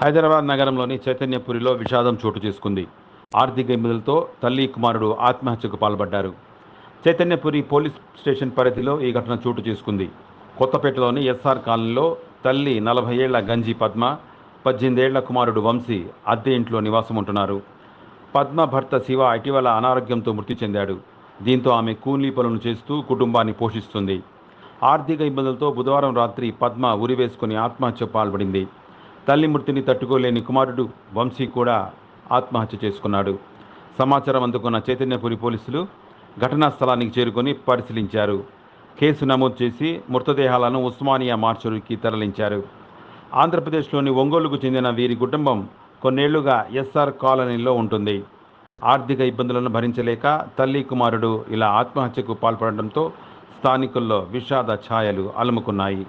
హైదరాబాద్ నగరంలోని చైతన్యపురిలో విషాదం చోటు చేసుకుంది. ఆర్థిక ఇబ్బందులతో తల్లి కుమారుడు ఆత్మహత్యకు పాల్పడ్డారు. చైతన్యపురి పోలీస్ స్టేషన్ పరిధిలో ఈ ఘటన చోటు చేసుకుంది. కొత్తపేటలోని ఎస్ఆర్ కాలనీలో తల్లి నలభై ఏళ్ళ గంజి పద్మ పద్దెనిమిదేళ్ళ కుమారుడు వంశీ అద్దె ఇంట్లో నివాసం ఉంటున్నారు. పద్మ భర్త శివ ఇటీవల అనారోగ్యంతో మృతి చెందాడు. దీంతో ఆమె కూలీ పనులు చేస్తూ కుటుంబాన్ని పోషిస్తుంది. ఆర్థిక ఇబ్బందులతో బుధవారం రాత్రి పద్మ ఉరివేసుకుని ఆత్మహత్య పాల్పడింది. తల్లి మృతిని తట్టుకోలేని కుమారుడు వంశీ కూడా ఆత్మహత్య చేసుకున్నాడు. సమాచారం అందుకున్న చైతన్యపురి పోలీసులు ఘటనా స్థలానికి చేరుకొని పరిశీలించారు. కేసు నమోదు చేసి మృతదేహాలను ఉస్మానియా మార్చురికి తరలించారు. ఆంధ్రప్రదేశ్లోని ఒంగోలుకు చెందిన వీరి కుటుంబం కొన్నేళ్ళుగా ఎస్ఆర్ కాలనీలో ఉంటుంది. ఆర్థిక ఇబ్బందులను భరించలేక తల్లి కుమారుడు ఇలా ఆత్మహత్యకు పాల్పడడంతో స్థానికుల్లో విషాద ఛాయలు అలుముకున్నాయి.